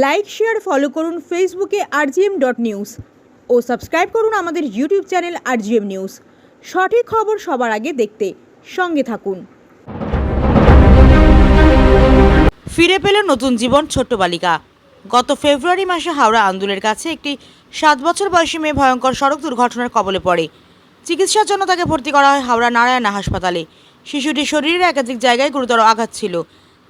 Like share follow করুন ফেসবুকে RGM dot news ও সাবস্ক্রাইব করুন আমাদের ইউটিউব চ্যানেল আরজিএম নিউজ সঠিক খবর সবার আগে দেখতে সঙ্গে থাকুন। ফিরে পেল নতুন জীবন ছোট্ট বালিকা। গত ফেব্রুয়ারি মাসে হাওড়া আন্দুলের কাছে একটি সাত বছর বয়সী মেয়ে ভয়ঙ্কর সড়ক দুর্ঘটনার কবলে পড়ে। চিকিৎসার জন্য তাকে ভর্তি করা হয় হাওড়া নারায়ণা হাসপাতালে। শিশুটির শরীরের একাধিক জায়গায় গুরুতর আঘাত ছিল।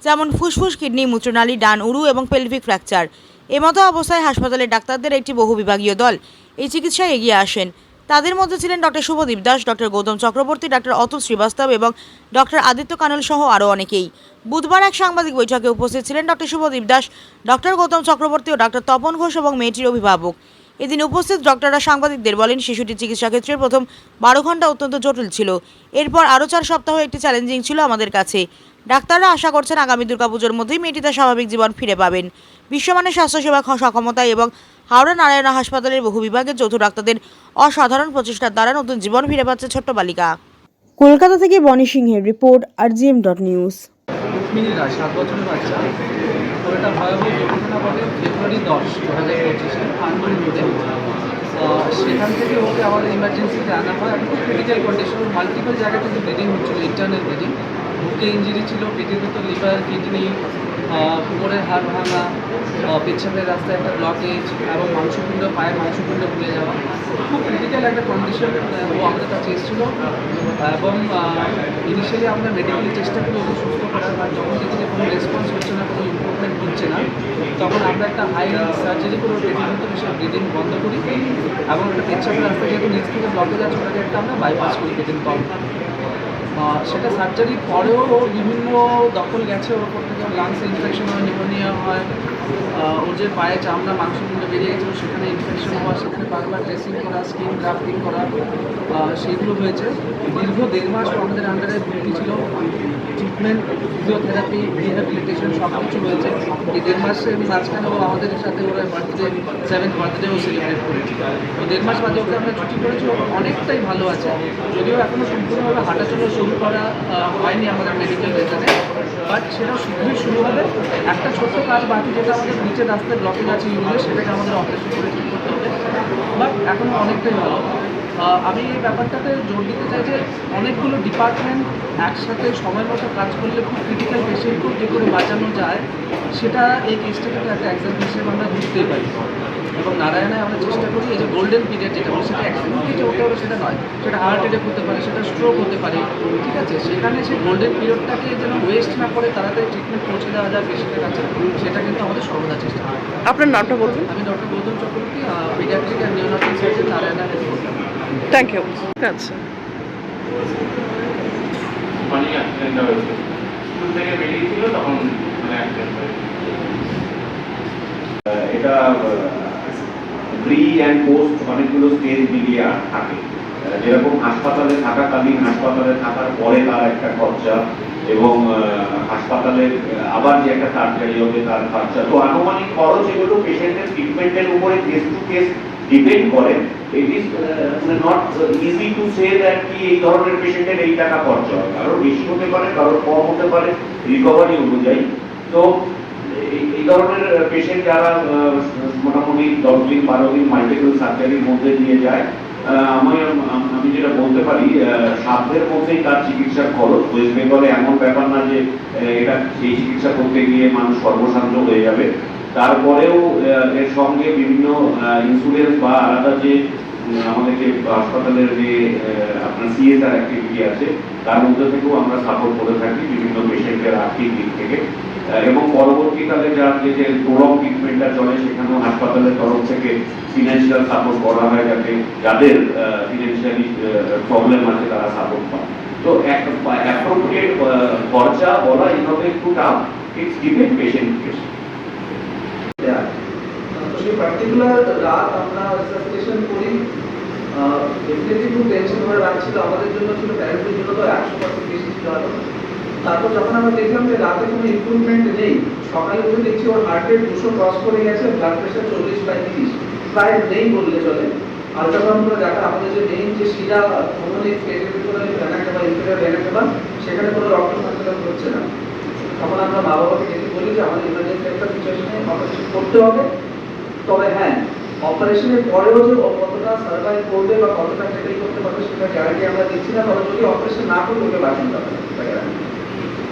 যেমন ফুসফুস, কিডনি, মূত্রনালী, ডান উরু এবং পেলভিক ফ্র্যাকচার এমতো অবস্থায় হাসপাতালের ডাক্তারদের একটি বহু বিভাগীয় দল এই চিকিৎসায় এগিয়ে আসেন। তাদের মধ্যে ছিলেন doctor Shubhadeep Das doctor Gautam Chakraborty, doctor Atul Srivastava এবং ডক্টর আদিত্য কানল সহ আরও অনেকেই। বুধবার এক সাংবাদিক বৈঠকে উপস্থিত ছিলেন ডক্টর শুভদীপ দাস ডক্টর গৌতম চক্রবর্তী ও ডক্টর তপন ঘোষ এবং মেয়েটির অভিভাবক। এদিন উপস্থিত ডক্টররা সাংবাদিকদের বলেন শিশুটির চিকিৎসা ক্ষেত্রে প্রথম বারো ঘণ্টা অত্যন্ত জটিল ছিল। এরপর আরও চার সপ্তাহ একটি চ্যালেঞ্জিং ছিল আমাদের কাছে। ডাক্তাররা আশা করছেন আগামী দুর্গাপুজোর মধ্যেই মেয়েটি তার স্বাভাবিক জীবন ফিরে পাবেন। বিশ্বমানের স্বাস্থ্যসেবা সক্ষমতায় এবং হাওড়া নারায়ণা হাসপাতালের বহু বিভাগের যৌথ ডাক্তারদের অসাধারণ প্রচেষ্টার দ্বারা নতুন জীবন ফিরে পাচ্ছে ছোট্ট বালিকা। কলকাতা থেকে বনি সিংহের রিপোর্ট আরজিএম ডট নিউজ। সাত বছরের বাচ্চা। ভয়াবহ দুর্ঘটনা ঘটে ফেব্রুয়ারি দশ দু হাজার পঁচিশে সেখান থেকে ওকে আমাদের ইমার্জেন্সিতে আনা হয়। এখন ক্রিটিক্যাল কন্ডিশন মাল্টিপল জায়গায় কিন্তু ব্লিডিং হচ্ছিল ইন্টারনাল ব্লিডিং বুকে ইঞ্জুরি ছিল, পেটের ভেতর লিভার কিডনি কোমরের হাড় ভাঙা পেছনের রাস্তায় একটা ব্লকেজ এবং মাংসপিণ্ড পায়ের মাংসপিণ্ড ভুলে যাওয়া। খুব ক্রিটিক্যাল একটা কন্ডিশন ও আমাদের কাছে এসেছিল। এবং ইনিশিয়ালি আমরা মেডিকেলি চেষ্টা করি ওকে সুস্থ করার বা যখন দেখি যে কোনো রেসপন্স হচ্ছে না কোনো ইম্প্রুভমেন্ট হচ্ছে না তখন আমরা একটা হাই সার্জারি করে পেটের ভিতরে সে ব্রিদিং বন্ধ করি। এবং একটা পেচ্ছাপের রাস্তা যেহেতু নিচ থেকে ব্লকে যাচ্ছে ওটাকে একটা আমরা বাইপাস করি তল আহ, সেটা সার্জারির পরেও বিভিন্ন দখল গেছে ওর উপর থেকে। লাংস ইনফেকশন হয় নিউমোনিয়া হয়। ওর যে পায়ে চামড়া মাংসপিণ্ড বেরিয়ে গেছিল সেখানে ইনফেকশন হওয়া, সেখানে বারবার ড্রেসিং করা স্কিন গ্রাফটিং করা সেগুলো হয়েছে। দীর্ঘ দেড় মাস আমাদের আন্ডারে ভর্তি ছিল। ট্রিটমেন্ট ফিজিওথেরাপি রিহ্যাবিলিটেশন সব কিছু হয়েছে। এই দেড় মাসের ও আমাদের সাথে ওরা বার্থডে সেভেন্থ বার্থডেও সেলিব্রেট করেছি। তো দেড় মাস বাদে ওকে আমরা ছুটি করেছি অনেকটাই ভালো আছে। যদিও এখনও সম্পূর্ণভাবে হাঁটাচলা শুরু করা হয়নি আমাদের মেডিকেল রেজানে বাট সেটা শীঘ্রই শুরু হবে। একটা ছোট্ট কাজ বাকি যেটা আমাদের নিচে রাস্তায় ব্লকেজ আছে ইউরিনে সেটাকে আমাদের অপারেশন করে ঠিক করতে হবে। বাট এখন অনেকটাই ভালো। আমি এই ব্যাপারটাতে জোর দিতে চাই যে অনেকগুলো ডিপার্টমেন্ট একসাথে সময় মতো কাজ করলে খুব ক্রিটিক্যাল পেশেন্টকেও যে করে বাঁচানো যায়, সেটা এই কেসটাকে একটা এক্সাম্পল হিসেবে আমরা বুঝতেই পারি। এবং নারায়ণে আমরা চেষ্টা করি এই যে গোল্ডেন পিরিয়ড যেটা বলি সেটা অ্যাক্সিডেন্টে যে হতে হবে সেটা নয় সেটা হার্ট অ্যাটাক হতে পারে সেটা স্ট্রোক হতে পারে ঠিক আছে? সেখানে সেই গোল্ডেন পিরিয়ডটাকে যেন ওয়েস্ট না করে তাড়াতাড়ি ট্রিটমেন্ট পৌঁছে দেওয়া যায় পেশেন্টের কাছে সেটা কিন্তু আমাদের সর্বদা চেষ্টা হয় আপনার নামটা বলবেন আমি doctor Gautam Chakraborty paediatric and neurology surgeon Narayana health thank you আচ্ছা তখনই অ্যাক্সিডেন্টটা হয়েছে স্কুল থেকে বেরিয়েছিল তখন মানে অ্যাক্সিডেন্ট হয়েছে। এটা প্রি অ্যান্ড পোস্ট অনেকগুলো স্টেজ মিলিয়ে থাকে। যেরকম হাসপাতালে থাকাকালীন হাসপাতালে থাকার পরে তার একটা খরচা এবং আহ, হাসপাতালে আবার যে একটা সার্জারি হবে তার খরচা। তো আনুমানিক খরচ এগুলো পেশেন্টের ট্রিটমেন্টের উপরে কেস টু কেস ডিপেন্ড করে। It is not easy to say that কি এই ধরনের পেশেন্টের এই টাকা খরচা হয় কারোর বেশি হতে পারে কারোর কম হতে পারে রিকভারি অনুযায়ী। তো ধরনের পেশেন্ট যারা মোটামুটি দশ দিন, বারো দিন মাল্টিপল সার্জারির মধ্যে দিয়ে যায় আমি আমি যেটা বলতে পারি সাধ্যের মধ্যেই তার চিকিৎসার খরচ। ওয়েস্ট বেঙ্গলে এমন ব্যাপার না যে এটা সেই চিকিৎসা করতে গিয়ে মানুষ সর্বশান্ত হয়ে যাবে। তারপরেও এর সঙ্গে বিভিন্ন ইন্স্যুরেন্স বা আলাদা যে আমাদের যে হাসপাতালের যে আপনার সিএসআর অ্যাক্টিভিটি আছে, তার মধ্যে থেকেও আমরা সাপোর্ট করে থাকি বিভিন্ন পেশেন্টের আর্থিক দিক থেকে। এবং পরবর্তীকালে যার যে যে প্রলং ট্রিটমেন্টটা চলে, সেখানেও হাসপাতালের তরফ থেকে ফিনান্সিয়াল সাপোর্ট করা হয় যাতে যাদের ফিনান্সিয়ালি প্রবলেম আছে, তারা সাপোর্ট পায়। তো অ্যাপ্রোপ্রিয়েট খরচা বলা এইভাবে একটু টাফ ইটস ডিপেন্ড পেশেন্ট সেই পার্টিকুলার রাত আমরা রিসার্চেশন করি ডেফিনেটলি খুব রাখছিল আমাদের জন্য ছিল প্যারেন্টদের জন্য তো একশো পার্সেন্ট বেশি ছিল আরও। তারপর যখন আমরা দেখলাম যে রাতে কোনো ইমপ্রুভমেন্ট নেই, সকালে উঠে দেখছি ওর হার্ট রেট দুশো ক্রস করে গেছে ব্লাড প্রেশার চল্লিশ বাই তিরিশ, প্রায় নেই বললে চলে। আলট্রাসাউন্ড করে দেখা, আমাদের যে মেইন যে শিরা ধমনী পেটের ভিতরে ভেনাকে বা ইনফেরিয়র বা সেখানে কোনো রক্ত সঞ্চালন হচ্ছে না। তখন আমরা মা বাবাকে ডেকে বলি যে, আমাদের ইমার্জেন্সি একটা সিচুয়েশনে অপারেশন করতে হবে। তবে হ্যাঁ অপারেশনের পরেও যে কতটা সার্ভাইভ করবে বা কতটা ট্যাকেল করতে পারবে সেটা গ্যারান্টি আমরা দিচ্ছি না তবে যদি অপারেশন না করে ওকে guarantee।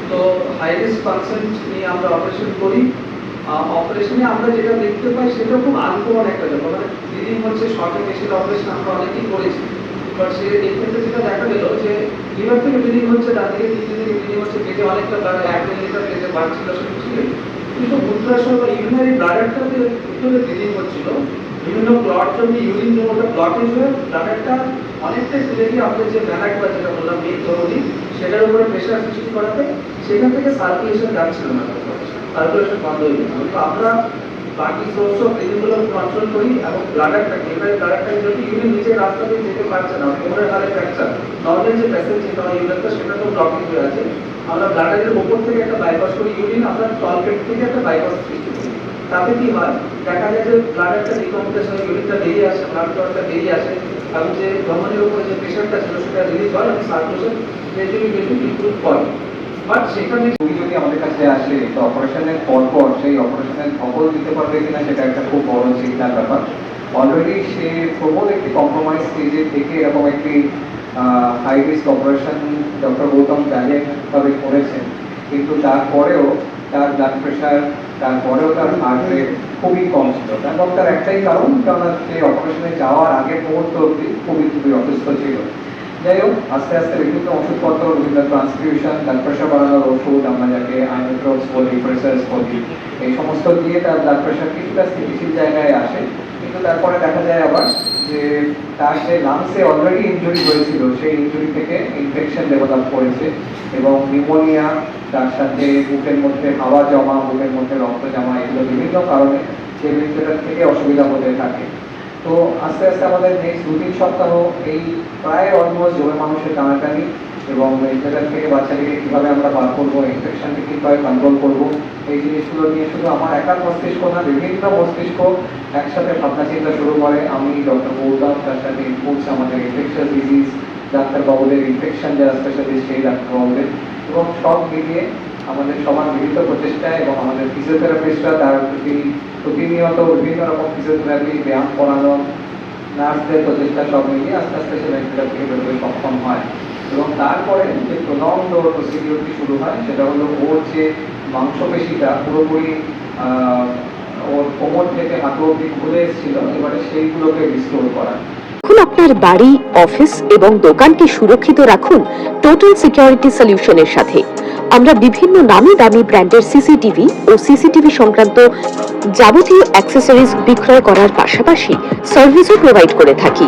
তো হাই রিস্ক পার্সেন্ট নিয়ে আমরা অপারেশন করি। অপারেশনে আমরা যেটা দেখতে পাই, সেটা খুব আনকমন একটা ব্যাপার। মানে ব্লিডিং হচ্ছে শর্টে পেশেন্ট অপারেশন আমরা অনেকেই করেছি বাট সে এই যেটা দেখা গেল যে লিভার থেকে ব্লিডিং হচ্ছে ডান দিকে তিন থেকে ব্লিডিং হচ্ছে পেটে অনেকটা ব্লাড এক মিলিমিটার পেটে বাড়ছিল সেটা ছিল কিন্তু মূত্রাশয় বা ইউরিনারি ব্লাডারটাতে ভিতরে ব্লিডিং হচ্ছিল। বিভিন্ন ক্লট জন্য ইউরিন জন্য ওটা ব্লকেজ হয়ে ব্লাডারটা অনেকটাই চলে গিয়ে আমাদের যে ম্যানাক বা যেটা বললাম মেন ধরনি সেটার উপরে প্রেশার সৃষ্টি করাতে, সেখান থেকে সার্কুলেশন যাচ্ছিল না সার্কুলেশন বন্ধ হয়ে গেছিল তো আমরা বাকি সোর্স অফ কন্ট্রোল করি এবং ব্লাডারটাকে এবারে ব্লাডারটাকে যদি ইউরিন নিচে রাস্তা দিয়ে যেতে পারছে না কোমরের হারে ফ্র্যাকচার নর্মাল যে প্যাসেজ যেটা হয় ইউরিনটা সেটা তো ব্লকেজ হয়ে আছে। আমরা ব্লাডারের উপর থেকে একটা বাইপাস করি ইউরিন আমরা টলপেট থেকে একটা বাইপাস সৃষ্টি করি। তাতে কি হয়? দেখা যায় যে ব্লাডারটা ডিকম্পিটেশন ইউরিনটা বেরিয়ে আসে ব্লাড ক্লটটা বেরিয়ে আসে। এবং যে ধমনির উপরে যে প্রেশারটা ছিল, সেটা রিলিজ হয়, এবং সার্কুলেশন গ্রাজুয়ালি গ্রাজুয়ালি ইমপ্রুভ করে বাট সেখানে রোগী যদি আমাদের কাছে আসে, তো অপারেশনের পর পর সেই অপারেশনের খবর দিতে পারবে কিনা, সেটা একটা খুব বড় চিন্তার ব্যাপার। অলরেডি সে প্রবল একটি কম্প্রোমাইজ স্টেজে থেকে এরকম একটি high risk operation doctor Gautam ভাবে করেছেন। কিন্তু তারপরেও তার ব্লাড প্রেশার তারপরেও তার হার্ট রেট খুবই কম ছিল। এবং তার একটাই কারণ কারণ সে অপারেশনে যাওয়ার আগের মুহূর্ত অব্দি খুবই খুবই অসুস্থ ছিল। যাই হোক, আস্তে আস্তে বিভিন্ন ওষুধপত্র, বিভিন্ন ট্রান্সফিউশন ব্লাড প্রেশার বাড়ানোর ওষুধ, আমরা যাকে আইনোট্রোপস বলি প্রেসার্স বলি, এই সমস্ত দিয়ে তার ব্লাড প্রেশার কিছুটা স্থিতিশীল জায়গায় আসে। কিন্তু তারপরে দেখা যায় আবার যে তার সে লাংসে অলরেডি ইঞ্জুরি হয়েছিল, সেই ইঞ্জুরি থেকে ইনফেকশন ডেভেলপ করেছে এবং নিউমোনিয়া তার সাথে বুকের মধ্যে হাওয়া জমা, বুকের মধ্যে রক্ত জমা, এগুলো বিভিন্ন কারণে সেই ভেন্টিলেটর থেকে অসুবিধা হতে থাকে। তো আস্তে আস্তে আমাদের নেক্সট দু তিন সপ্তাহ এই প্রায় অলমোস্ট জমে মানুষের টানাটানি এবং ভেন্টিলেটর থেকে বাচ্চাটিকে কীভাবে আমরা বার করব ইনফেকশনকে কীভাবে কন্ট্রোল করব, এই জিনিসগুলো নিয়ে শুধু আমার একার মস্তিষ্ক না, বিভিন্ন মস্তিষ্ক একসাথে ভাবনা চিন্তা শুরু করে। আমি ডক্টর গৌতম, তার সাথে ইনপুটস আমাদের ইনফেকশন ডিজিজ ডাক্তারবাবুদের ইনফেকশন যারা স্পেশালিস্ট সেই ডাক্তারবাবুদের। এবং সব মিলিয়ে আমাদের সবার মিলিত প্রচেষ্টা এবং আমাদের ফিজিওথেরাপিস্টরা তার প্রতি প্রতিনিয়ত বিভিন্ন রকম ফিজিওথেরাপি ব্যায়াম করানো, নার্সদের প্রচেষ্টা সব মিলিয়ে আস্তে আস্তে সে থেকে বেরোতে সক্ষম হয়। এবং তারপরে যে প্রলম্ব প্রসিডিওরটি শুরু হয়, সেটা হলো ওর যে মাংসপেশিটা পুরোপুরি ওর কোমর থেকে হাঁটু অব্দি খুলে এসেছিল, এবারে সেইগুলোকে রিস্টোর করা। এখন আপনার বাড়ি অফিস এবং দোকানকে সুরক্ষিত রাখুন টোটাল সিকিউরিটি সলিউশনের সাথে। আমরা বিভিন্ন নামি দামি ব্র্যান্ডের সিসিটিভি ও সিসিটিভি সংক্রান্ত যাবতীয় অ্যাক্সেসরিজ বিক্রয় করার পাশাপাশি সার্ভিসও প্রোভাইড করে থাকি।